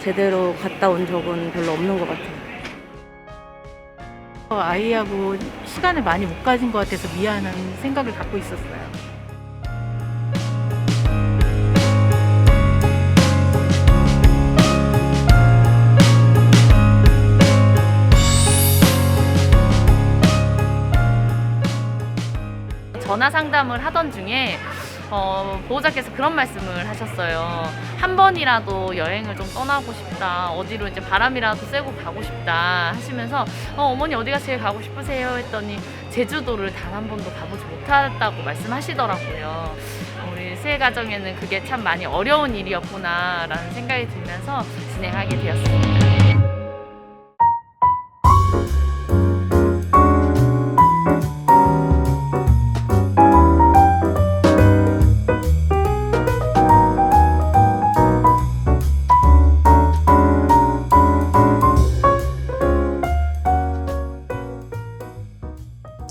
제대로 갔다 온 적은 별로 없는 것 같아요. 어, 아이하고 시간을 많이 못 가진 것 같아서 미안한 생각을 갖고 있었어요. 전화 상담을 하던 중에 어, 보호자께서 그런 말씀을 하셨어요. 한 번이라도 여행을 좀 떠나고 싶다. 어디로 이제 바람이라도 쐬고 가고 싶다 하시면서 어, 어머니 어디가 제일 가고 싶으세요? 했더니 제주도를 단 한 번도 가보지 못했다고 말씀하시더라고요. 우리 새 가정에는 그게 참 많이 어려운 일이었구나라는 생각이 들면서 진행하게 되었습니다.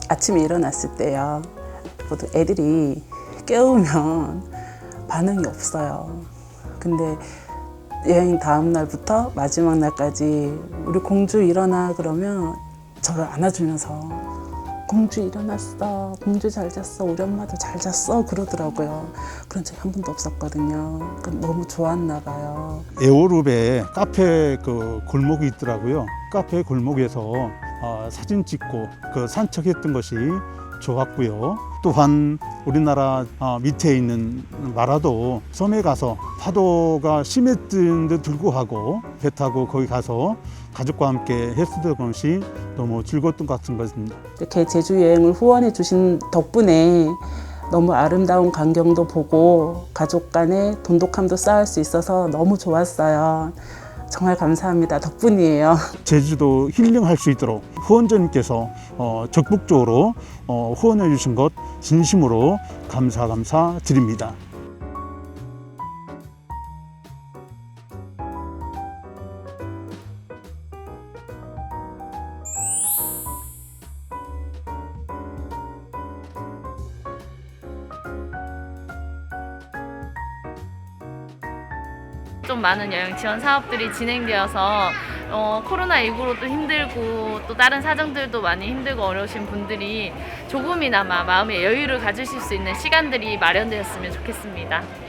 아침에 일어났을 때요. 보통 애들이 깨우면 반응이 없어요. 근데 여행 다음 날부터 마지막 날까지 우리 공주 일어나 그러면 저를 안아주면서 공주 일어났어. 공주 잘 잤어. 우리 엄마도 잘 잤어. 그러더라고요. 그런 적이 한 번도 없었거든요. 그 너무 좋았나 봐요. 에어룹에 카페 그 골목이 있더라고요. 카페 골목에서 어, 사진 찍고 그 산책했던 것이 좋았고요. 또한 우리나라 어, 밑에 있는 마라도 섬에 가서 파도가 심했는데 불구하고 배 타고 거기 가서 가족과 함께 했었던 것이 너무 즐거웠던 것 같은 것입니다. 이렇게 제주 여행을 후원해 주신 덕분에 너무 아름다운 광경도 보고 가족 간의 돈독함도 쌓을 수 있어서 너무 좋았어요. 정말 감사합니다. 덕분이에요. 제주도 힐링할 수 있도록 후원자님께서 어, 적극적으로 어, 후원해 주신 것 진심으로 감사 감사 드립니다. 좀 많은 여행 지원 사업들이 진행되어서 어, 코로나 19로도 힘들고 또 다른 사정들도 많이 힘들고 어려우신 분들이 조금이나마 마음의 여유를 가지실 수 있는 시간들이 마련되었으면 좋겠습니다.